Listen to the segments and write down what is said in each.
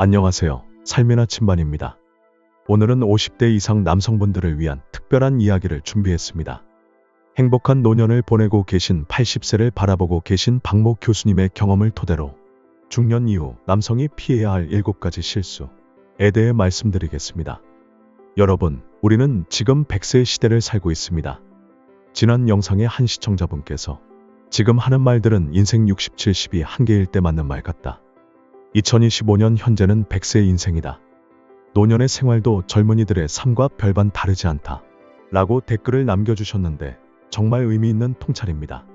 안녕하세요. 삶의 나침반입니다. 오늘은 50대 이상 남성분들을 위한 특별한 이야기를 준비했습니다. 행복한 노년을 보내고 계신 80세를 바라보고 계신 박모 교수님의 경험을 토대로 중년 이후 남성이 피해야 할 7가지 실수에 대해 말씀드리겠습니다. 여러분, 우리는 지금 100세 시대를 살고 있습니다. 지난 영상의 한 시청자분께서 지금 하는 말들은 인생 60, 70이 한계일 때 맞는 말 같다. 2025년 현재는 100세 인생이다. 노년의 생활도 젊은이들의 삶과 별반 다르지 않다. 라고 댓글을 남겨주셨는데 정말 의미 있는 통찰입니다.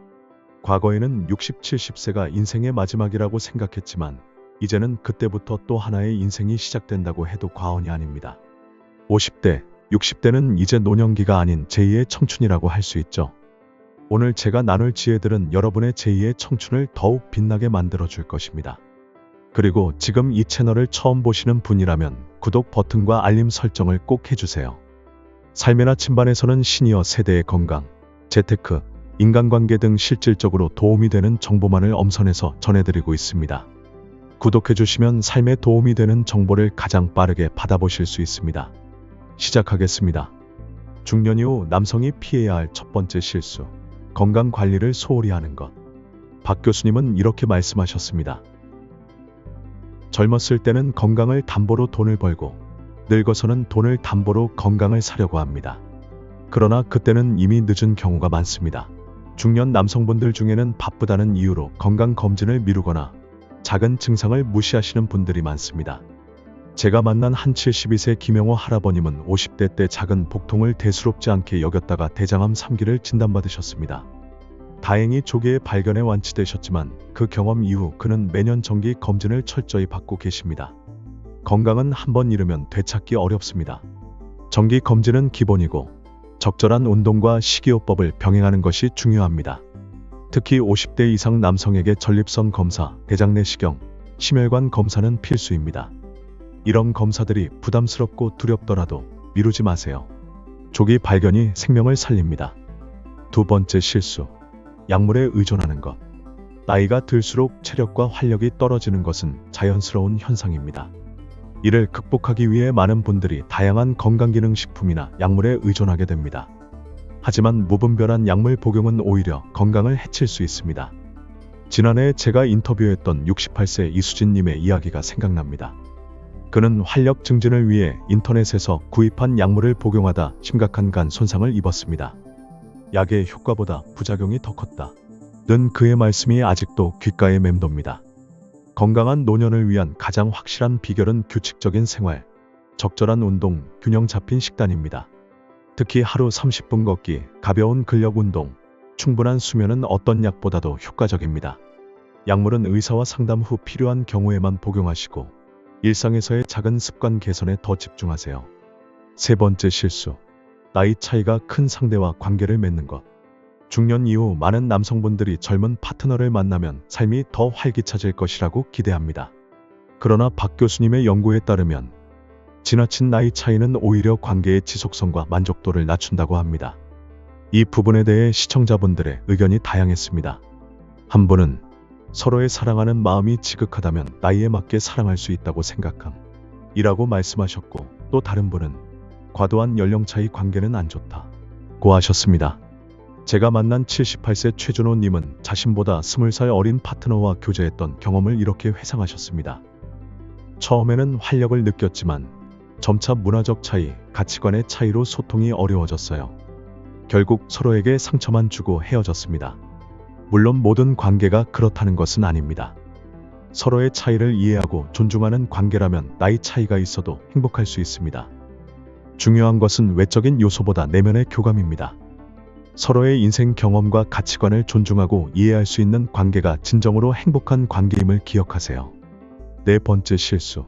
과거에는 60, 70세가 인생의 마지막이라고 생각했지만 이제는 그때부터 또 하나의 인생이 시작된다고 해도 과언이 아닙니다. 50대, 60대는 이제 노년기가 아닌 제2의 청춘이라고 할 수 있죠. 오늘 제가 나눌 지혜들은 여러분의 제2의 청춘을 더욱 빛나게 만들어 줄 것입니다. 그리고 지금 이 채널을 처음 보시는 분이라면 구독 버튼과 알림 설정을 꼭 해주세요. 삶의 나침반에서는 시니어 세대의 건강, 재테크, 인간관계 등 실질적으로 도움이 되는 정보만을 엄선해서 전해드리고 있습니다. 구독해주시면 삶에 도움이 되는 정보를 가장 빠르게 받아보실 수 있습니다. 시작하겠습니다. 중년 이후 남성이 피해야 할 첫 번째 실수, 건강 관리를 소홀히 하는 것. 박 교수님은 이렇게 말씀하셨습니다. 젊었을 때는 건강을 담보로 돈을 벌고 늙어서는 돈을 담보로 건강을 사려고 합니다. 그러나 그때는 이미 늦은 경우가 많습니다. 중년 남성분들 중에는 바쁘다는 이유로 건강검진을 미루거나 작은 증상을 무시하시는 분들이 많습니다. 제가 만난 한 72세 김영호 할아버님은 50대 때 작은 복통을 대수롭지 않게 여겼다가 대장암 3기를 진단받으셨습니다. 다행히 조기에 발견해 완치되셨지만 그 경험 이후 그는 매년 정기 검진을 철저히 받고 계십니다. 건강은 한번 잃으면 되찾기 어렵습니다. 정기 검진은 기본이고 적절한 운동과 식이요법을 병행하는 것이 중요합니다. 특히 50대 이상 남성에게 전립선 검사, 대장 내시경, 심혈관 검사는 필수입니다. 이런 검사들이 부담스럽고 두렵더라도 미루지 마세요. 조기 발견이 생명을 살립니다. 두 번째 실수. 약물에 의존하는 것. 나이가 들수록 체력과 활력이 떨어지는 것은 자연스러운 현상입니다. 이를 극복하기 위해 많은 분들이 다양한 건강기능식품이나 약물에 의존하게 됩니다. 하지만 무분별한 약물 복용은 오히려 건강을 해칠 수 있습니다. 지난해 제가 인터뷰했던 68세 이수진님의 이야기가 생각납니다. 그는 활력 증진을 위해 인터넷에서 구입한 약물을 복용하다 심각한 간 손상을 입었습니다. 약의 효과보다 부작용이 더 컸다. 는 그의 말씀이 아직도 귓가에 맴돕니다. 건강한 노년을 위한 가장 확실한 비결은 규칙적인 생활, 적절한 운동, 균형 잡힌 식단입니다. 특히 하루 30분 걷기, 가벼운 근력 운동, 충분한 수면은 어떤 약보다도 효과적입니다. 약물은 의사와 상담 후 필요한 경우에만 복용하시고 일상에서의 작은 습관 개선에 더 집중하세요. 세 번째 실수. 나이 차이가 큰 상대와 관계를 맺는 것. 중년 이후 많은 남성분들이 젊은 파트너를 만나면 삶이 더 활기차질 것이라고 기대합니다. 그러나 박 교수님의 연구에 따르면 지나친 나이 차이는 오히려 관계의 지속성과 만족도를 낮춘다고 합니다. 이 부분에 대해 시청자분들의 의견이 다양했습니다. 한 분은 서로의 사랑하는 마음이 지극하다면 나이에 맞게 사랑할 수 있다고 생각함. 이라고 말씀하셨고 또 다른 분은 과도한 연령 차이 관계는 안 좋다. 고 하셨습니다. 제가 만난 78세 최준호님은 자신보다 20살 어린 파트너와 교제했던 경험을 이렇게 회상하셨습니다. 처음에는 활력을 느꼈지만 점차 문화적 차이, 가치관의 차이로 소통이 어려워졌어요. 결국 서로에게 상처만 주고 헤어졌습니다. 물론 모든 관계가 그렇다는 것은 아닙니다. 서로의 차이를 이해하고 존중하는 관계라면 나이 차이가 있어도 행복할 수 있습니다. 중요한 것은 외적인 요소보다 내면의 교감입니다. 서로의 인생 경험과 가치관을 존중하고 이해할 수 있는 관계가 진정으로 행복한 관계임을 기억하세요. 네 번째 실수.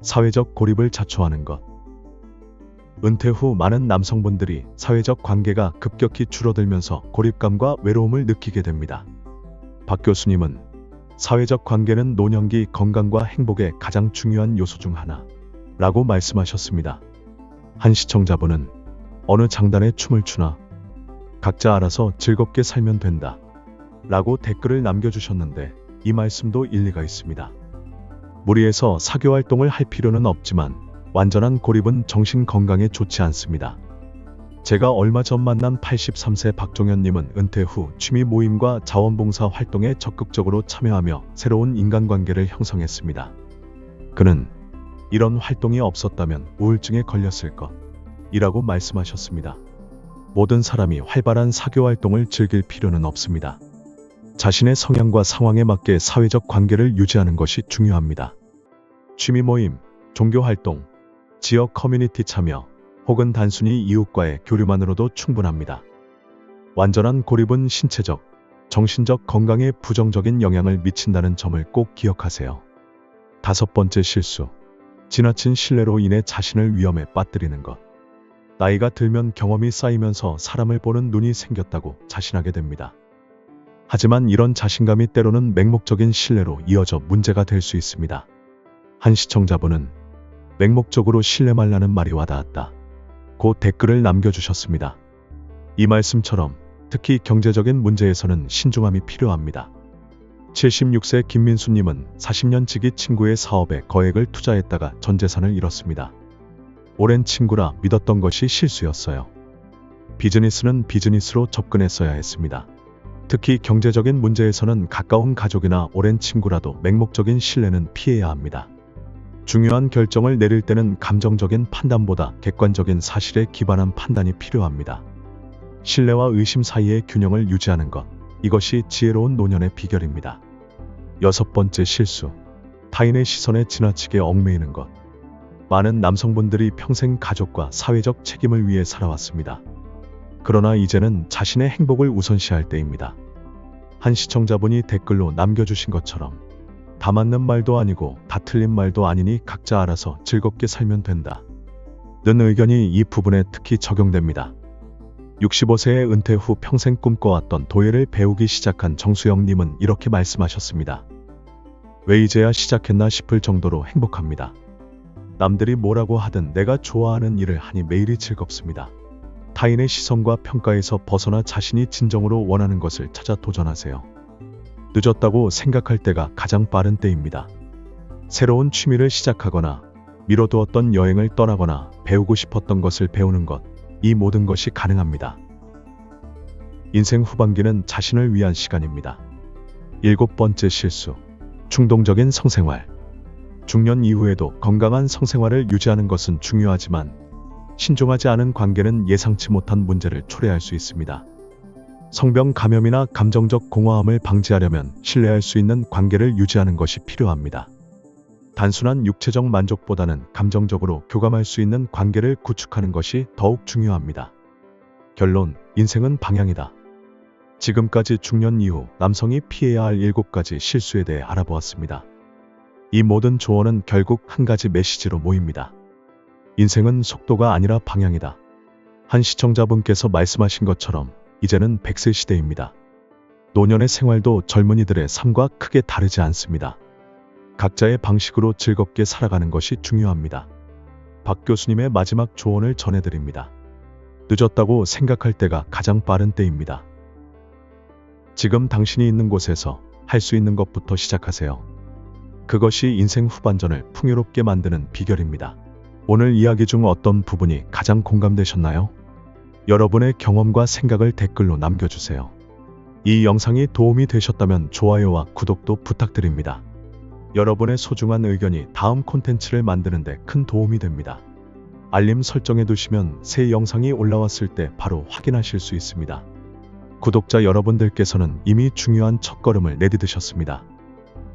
사회적 고립을 자초하는 것. 은퇴 후 많은 남성분들이 사회적 관계가 급격히 줄어들면서 고립감과 외로움을 느끼게 됩니다. 박 교수님은 사회적 관계는 노년기 건강과 행복의 가장 중요한 요소 중 하나 라고 말씀하셨습니다. 한 시청자분은 어느 장단에 춤을 추나 각자 알아서 즐겁게 살면 된다 라고 댓글을 남겨주셨는데 이 말씀도 일리가 있습니다. 무리해서 사교 활동을 할 필요는 없지만 완전한 고립은 정신 건강에 좋지 않습니다. 제가 얼마 전 만난 83세 박종현님은 은퇴 후 취미 모임과 자원봉사 활동에 적극적으로 참여하며 새로운 인간관계를 형성했습니다. 그는 이런 활동이 없었다면 우울증에 걸렸을 것 이라고 말씀하셨습니다. 모든 사람이 활발한 사교 활동을 즐길 필요는 없습니다. 자신의 성향과 상황에 맞게 사회적 관계를 유지하는 것이 중요합니다. 취미 모임, 종교 활동, 지역 커뮤니티 참여, 혹은 단순히 이웃과의 교류만으로도 충분합니다. 완전한 고립은 신체적, 정신적 건강에 부정적인 영향을 미친다는 점을 꼭 기억하세요. 다섯 번째 실수. 지나친 신뢰로 인해 자신을 위험에 빠뜨리는 것. 나이가 들면 경험이 쌓이면서 사람을 보는 눈이 생겼다고 자신하게 됩니다. 하지만 이런 자신감이 때로는 맹목적인 신뢰로 이어져 문제가 될 수 있습니다. 한 시청자분은 맹목적으로 신뢰 말라는 말이 와닿았다. 고 댓글을 남겨주셨습니다. 이 말씀처럼 특히 경제적인 문제에서는 신중함이 필요합니다. 76세 김민수님은 40년 지기 친구의 사업에 거액을 투자했다가 전 재산을 잃었습니다. 오랜 친구라 믿었던 것이 실수였어요. 비즈니스는 비즈니스로 접근했어야 했습니다. 특히 경제적인 문제에서는 가까운 가족이나 오랜 친구라도 맹목적인 신뢰는 피해야 합니다. 중요한 결정을 내릴 때는 감정적인 판단보다 객관적인 사실에 기반한 판단이 필요합니다. 신뢰와 의심 사이의 균형을 유지하는 것. 이것이 지혜로운 노년의 비결입니다. 여섯 번째 실수. 타인의 시선에 지나치게 얽매이는 것. 많은 남성분들이 평생 가족과 사회적 책임을 위해 살아왔습니다. 그러나 이제는 자신의 행복을 우선시할 때입니다. 한 시청자분이 댓글로 남겨주신 것처럼 다 맞는 말도 아니고 다 틀린 말도 아니니 각자 알아서 즐겁게 살면 된다. 는 의견이 이 부분에 특히 적용됩니다. 65세의 은퇴 후 평생 꿈꿔왔던 도예를 배우기 시작한 정수영님은 이렇게 말씀하셨습니다. 왜 이제야 시작했나 싶을 정도로 행복합니다. 남들이 뭐라고 하든 내가 좋아하는 일을 하니 매일이 즐겁습니다. 타인의 시선과 평가에서 벗어나 자신이 진정으로 원하는 것을 찾아 도전하세요. 늦었다고 생각할 때가 가장 빠른 때입니다. 새로운 취미를 시작하거나 미뤄두었던 여행을 떠나거나 배우고 싶었던 것을 배우는 것, 이 모든 것이 가능합니다. 인생 후반기는 자신을 위한 시간입니다. 일곱 번째 실수. 충동적인 성생활. 중년 이후에도 건강한 성생활을 유지하는 것은 중요하지만 신중하지 않은 관계는 예상치 못한 문제를 초래할 수 있습니다. 성병 감염이나 감정적 공허함을 방지하려면 신뢰할 수 있는 관계를 유지하는 것이 필요합니다. 단순한 육체적 만족보다는 감정적으로 교감할 수 있는 관계를 구축하는 것이 더욱 중요합니다. 결론, 인생은 방향이다. 지금까지 중년 이후 남성이 피해야 할 7가지 실수에 대해 알아보았습니다. 이 모든 조언은 결국 한 가지 메시지로 모입니다. 인생은 속도가 아니라 방향이다. 한 시청자분께서 말씀하신 것처럼 이제는 100세 시대입니다. 노년의 생활도 젊은이들의 삶과 크게 다르지 않습니다. 각자의 방식으로 즐겁게 살아가는 것이 중요합니다. 박 교수님의 마지막 조언을 전해드립니다. 늦었다고 생각할 때가 가장 빠른 때입니다. 지금 당신이 있는 곳에서 할 수 있는 것부터 시작하세요. 그것이 인생 후반전을 풍요롭게 만드는 비결입니다. 오늘 이야기 중 어떤 부분이 가장 공감되셨나요? 여러분의 경험과 생각을 댓글로 남겨주세요. 이 영상이 도움이 되셨다면 좋아요와 구독도 부탁드립니다. 여러분의 소중한 의견이 다음 콘텐츠를 만드는데 큰 도움이 됩니다. 알림 설정해 두시면 새 영상이 올라왔을 때 바로 확인하실 수 있습니다. 구독자 여러분들께서는 이미 중요한 첫걸음을 내디드셨습니다.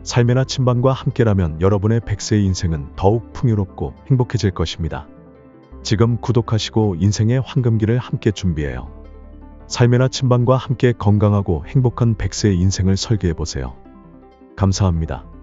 삶의 나침반과 함께라면 여러분의 100세의 인생은 더욱 풍요롭고 행복해질 것입니다. 지금 구독하시고 인생의 황금기를 함께 준비해요. 삶의 나침반과 함께 건강하고 행복한 100세의 인생을 설계해보세요. 감사합니다.